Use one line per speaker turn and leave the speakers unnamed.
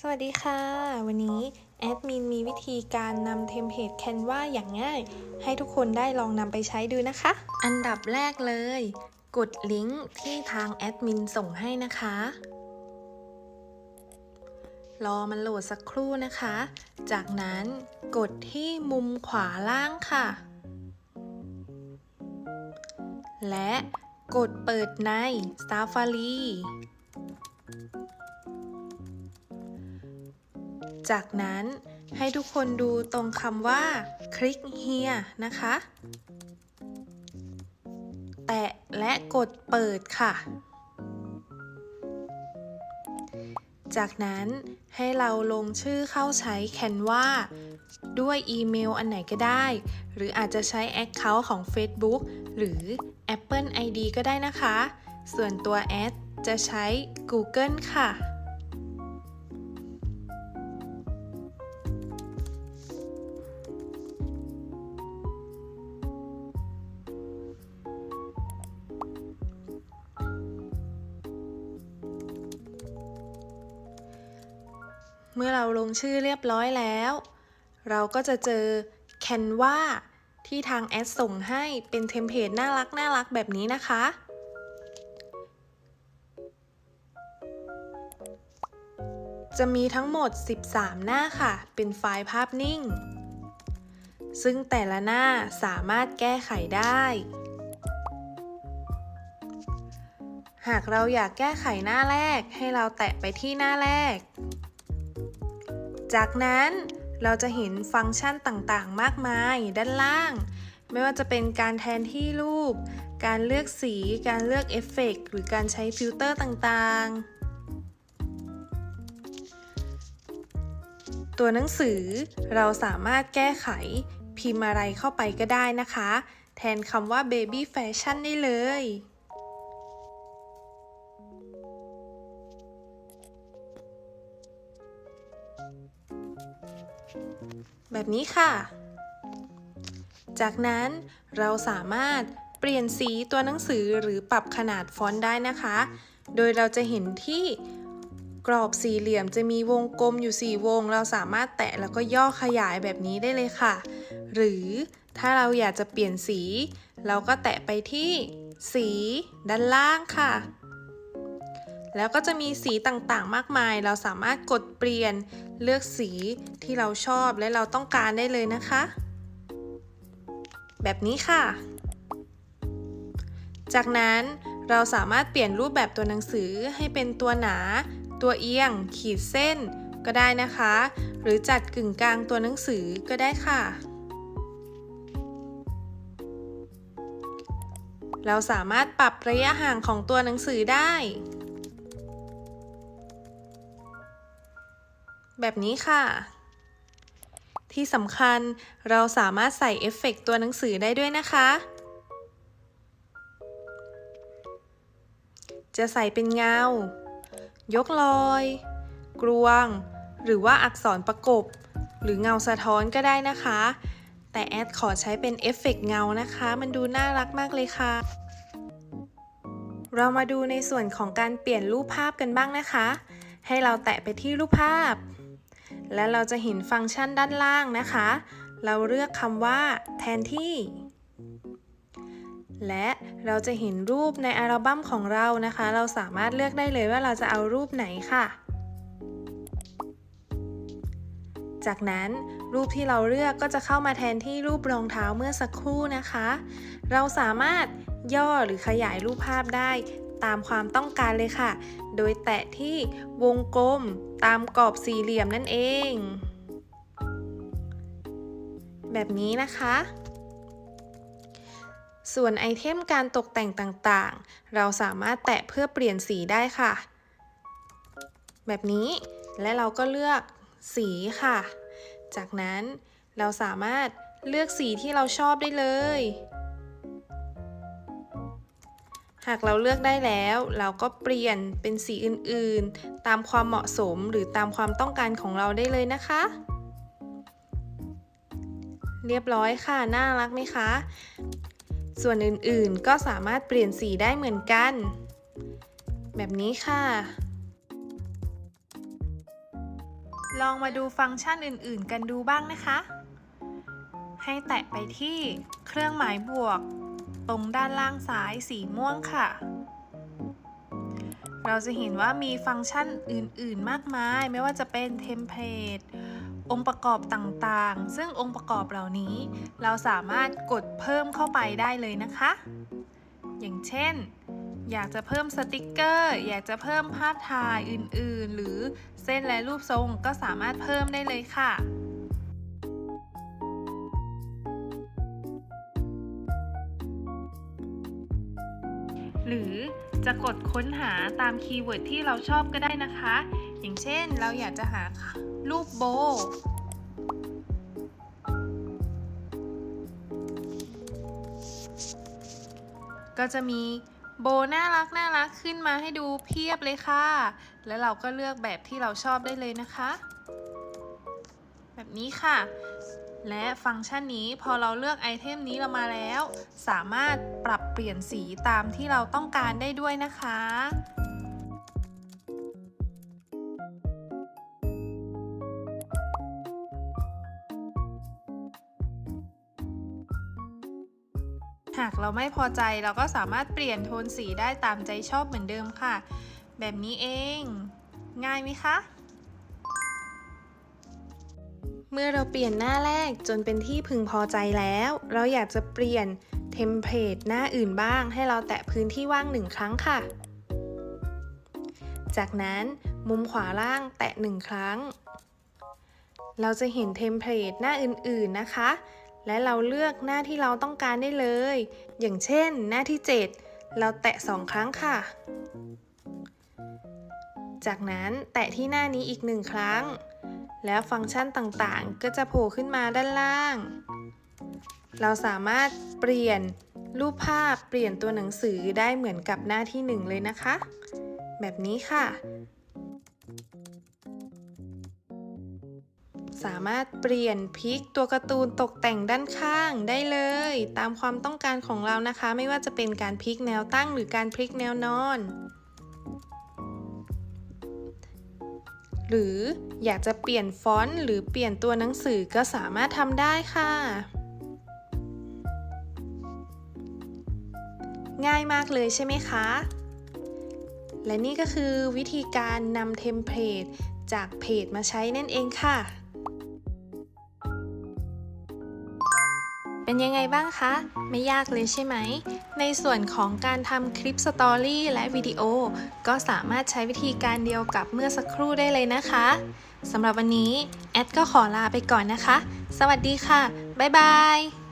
สวัสดีค่ะ วันนี้แอดมินมีวิธีการนำเทมเพลต Canva อย่างง่าย ให้ทุกคนได้ลองนำไปใช้ดูนะคะ อันดับแรกเลย กดลิงก์ที่ทางแอดมินส่งให้นะคะ รอมันโหลดสักครู่นะคะ จากนั้นกดที่มุมขวาล่างค่ะ และกดเปิดใน Safari จากนั้นให้ทุกคนดูตรงคำว่า คลิก here นะคะ แตะและกดเปิดค่ะ จากนั้นให้เราลงชื่อเข้าใช้ Canva ด้วยอีเมลอันไหนก็ได้ หรืออาจจะใช้ Account ของ Facebook หรือ Apple ID ก็ได้นะคะ ส่วนตัวแอดจะใช้ Google ค่ะ เมื่อเราลงชื่อเรียบร้อยแล้ว เราก็จะเจอ Canva ที่ทางแอดส่งให้เป็นเทมเพลตน่ารักน่ารักแบบนี้นะคะ จะมีทั้งหมด 13 หน้าค่ะ เป็นไฟล์ภาพนิ่ง ซึ่งแต่ละหน้าสามารถแก้ไขได้ หากเราอยากแก้ไขหน้าแรกให้เราแตะไปที่หน้าแรก จากนั้นเราจะเห็นฟังก์ชันต่างๆ มากมายด้านล่าง ไม่ว่าจะเป็นการแทนที่รูป การเลือกสี การเลือกเอฟเฟกต์หรือการใช้ฟิลเตอร์ต่างๆตัวหนังสือเราสามารถแก้ไขพิมพ์อะไรเข้าไปก็ได้นะคะ แทนคำว่า Baby Fashion ได้เลย แบบนี้ค่ะ จากนั้นเราสามารถเปลี่ยนสีตัวหนังสือหรือปรับขนาดฟอนต์ได้นะคะ โดยเราจะเห็นที่กรอบสี่เหลี่ยมจะมีวงกลมอยู่ 4 วง เราสามารถแตะแล้วก็ย่อขยายแบบนี้ได้เลยค่ะ หรือถ้าเราอยากจะเปลี่ยนสี เราก็แตะไปที่สีด้านล่างค่ะ แล้วก็จะมีสีต่างๆ มากมาย เราสามารถกดเปลี่ยนเลือกสีที่เราชอบและเราต้องการได้เลยนะคะ แบบนี้ค่ะ จากนั้นเราสามารถเปลี่ยนรูปแบบตัวหนังสือให้เป็นตัวหนา ตัวเอียง ขีดเส้น ก็ได้นะคะ หรือจัดกึ่งกลางตัวหนังสือก็ได้ค่ะเราสามารถปรับระยะห่างของตัวหนังสือได้ แบบนี้ค่ะ ที่สำคัญเราสามารถใส่เอฟเฟกต์ตัวหนังสือได้ด้วยนะคะ จะใส่เป็นเงา ยกลอย กลวง หรือว่าอักษรประกบ หรือเงาสะท้อนก็ได้นะคะ แต่แอดขอใช้เป็นเอฟเฟกต์เงานะคะ มันดูน่ารักมากเลยค่ะ เรามาดูในส่วนของการเปลี่ยนรูปภาพกันบ้างนะคะให้เราแตะไปที่รูปภาพ และเราจะเห็นฟังก์ชันด้านล่างนะคะ เราเลือกคำว่าแทนที่ และเราจะเห็นรูปในอัลบั้มของเรานะคะ เราสามารถเลือกได้เลยว่าเราจะเอารูปไหนค่ะ จากนั้นรูปที่เราเลือกก็จะเข้ามาแทนที่รูปรองเท้าเมื่อสักครู่นะคะ เราสามารถย่อหรือขยายรูปภาพได้ ตามความต้องการเลยค่ะ โดยแตะที่วงกลมตามกรอบสี่เหลี่ยมนั่นเอง แบบนี้นะคะ ส่วนไอเทมการตกแต่งต่างๆ เราสามารถแตะเพื่อเปลี่ยนสีได้ค่ะ แบบนี้และเราก็เลือกสีค่ะ จากนั้นเราสามารถเลือกสีที่เราชอบได้เลย หากเราเลือกได้แล้ว เราก็เปลี่ยนเป็นสีอื่นๆ ตามความเหมาะสมหรือตามความต้องการของเราได้เลยนะคะ เรียบร้อยค่ะ น่ารักไหมคะ ส่วนอื่นๆก็สามารถเปลี่ยนสีได้เหมือนกัน แบบนี้ค่ะลองมาดูฟังก์ชันอื่น ๆ กันดูบ้างนะคะ ให้แตะไปที่เครื่องหมายบวก ตรงด้านล่างซ้ายสีม่วงค่ะ เราจะเห็นว่ามีฟังก์ชันอื่น ๆ มากมาย ไม่ว่าจะเป็นเทมเพลตองค์ประกอบต่างๆ ซึ่งองค์ประกอบเหล่านี้ เราสามารถกดเพิ่มเข้าไปได้เลยนะคะ อย่างเช่น อยากจะเพิ่มสติกเกอร์ อยากจะเพิ่มภาพถ่ายอื่นๆ หรือเส้นและรูปทรงก็สามารถเพิ่มได้เลยค่ะ หรือจะกดค้นหาตามคีย์เวิร์ดที่เราชอบก็ได้นะคะ อย่างเช่นเราอยากจะหารูปโบ ก็จะมีโบน่ารักน่ารักขึ้นมาให้ดูเพียบเลยค่ะ แล้วเราก็เลือกแบบที่เราชอบได้เลยนะคะ แบบนี้ค่ะ และฟังก์ชันนี้พอเราเลือกไอเทมนี้เรามาแล้ว สามารถปรับเปลี่ยนสีตามที่เราต้องการได้ด้วยนะคะหากเราไม่พอใจเราก็สามารถเปลี่ยนโทนสีได้ตามใจชอบเหมือนเดิมค่ะ แบบนี้เอง ง่ายไหมคะ เมื่อเราเปลี่ยนหน้าแรกจนเป็นที่พึงพอใจแล้ว เราอยากจะเปลี่ยนเทมเพลตหน้าอื่นบ้าง ให้เราแตะพื้นที่ว่างหนึ่งครั้งค่ะ จากนั้นมุมขวาล่างแตะหนึ่งครั้ง เราจะเห็นเทมเพลตหน้าอื่นๆนะคะ และเราเลือกหน้าที่เราต้องการได้เลย อย่างเช่น หน้าที่ 7 เราแตะ2ครั้งค่ะ จากนั้นแตะที่หน้านี้อีกหนึ่งครั้ง แล้วฟังก์ชันต่างๆ ก็จะโผล่ขึ้นมาด้านล่าง เราสามารถเปลี่ยนรูปภาพเปลี่ยนตัวหนังสือได้เหมือนกับหน้าที่หนึ่งเลยนะคะ แบบนี้ค่ะ สามารถเปลี่ยนพลิกตัวการ์ตูนตกแต่งด้านข้างได้เลย ตามความต้องการของเรานะคะ ไม่ว่าจะเป็นการพลิกแนวตั้งหรือการพลิกแนวนอน หรืออยากจะเปลี่ยนฟอนต์หรือเปลี่ยนตัวหนังสือก็สามารถทำได้ค่ะ ง่ายมากเลยใช่ไหมคะ และนี่ก็คือวิธีการนำเทมเพลตจากเพจมาใช้นั่นเองค่ะ เป็นยังไงบ้างคะ ไม่ยากเลยใช่ไหม ในส่วนของการทำคลิปสตอรี่และวิดีโอ ก็สามารถใช้วิธีการเดียวกับเมื่อสักครู่ได้เลยนะคะสำหรับวันนี้ แอดก็ขอลาไปก่อนนะคะ สวัสดีค่ะ บ๊ายบาย